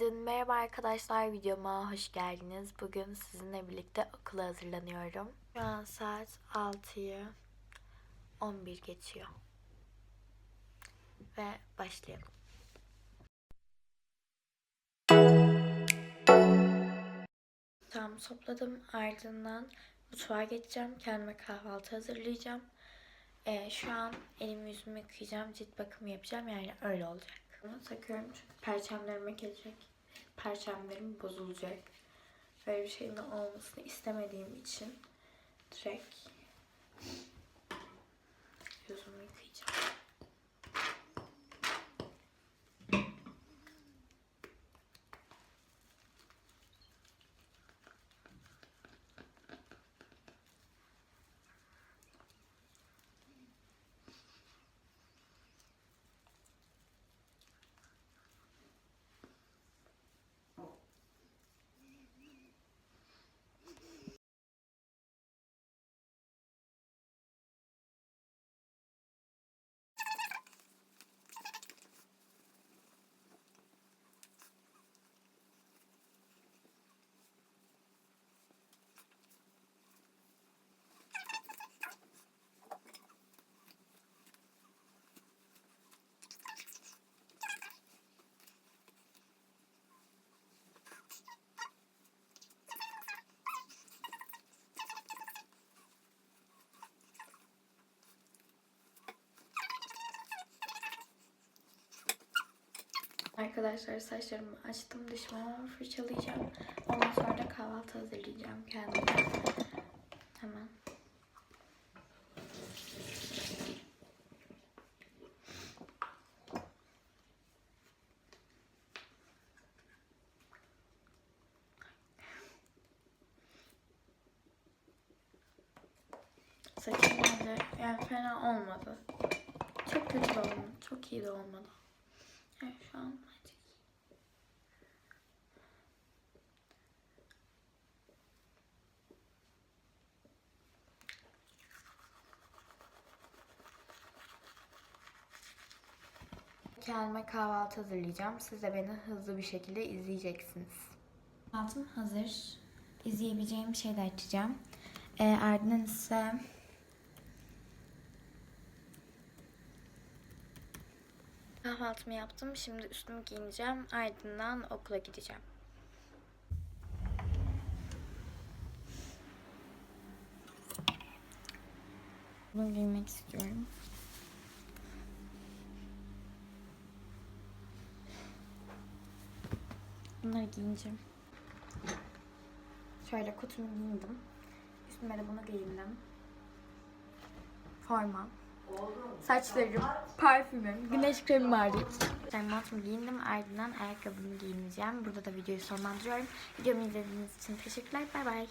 Merhaba arkadaşlar videoma hoş geldiniz. Bugün sizinle birlikte okula hazırlanıyorum. Şu an saat 6'yı 11 geçiyor. Ve başlayalım. Tam topladım ardından mutfağa geçeceğim. Kendime kahvaltı hazırlayacağım. Ee, şu an elimi yüzümü yıkayacağım. Cilt bakımı yapacağım. Yani öyle olacak. Bunu takıyorum çünkü perçemlerime gelecek. Perçemlerim bozulacak. Böyle bir şeyin olmasını istemediğim için direkt yüzümü yıkayacağım. Arkadaşlar saçlarımı açtım. Dişimi fırçalayacağım. Ondan sonra da kahvaltı hazırlayacağım kendime. Hemen. Saçım bence yani fena olmadı. Çok kötü de olmadı. Çok iyi de olmadı. Yani şu an bence. Kendime kahvaltı hazırlayacağım. Siz de beni hızlı bir şekilde izleyeceksiniz. Kahvaltım hazır. İzleyebileceğim bir şey de açacağım. Ee, ardından ise kahvaltımı yaptım. Şimdi üstümü giyineceğim. Ardından okula gideceğim. Bunu giymek istiyorum. Bunları giyineceğim. Şöyle kotumu giyindim. Üstüme de bunu giyindim. Formam. Saçlarım, parfümüm, güneş kremi vardı. Ben montunu giyindim ardından ayakkabımı giyineceğim. Burada da videoyu sonlandırıyorum. Videomu izlediğiniz için teşekkürler. Bay bay.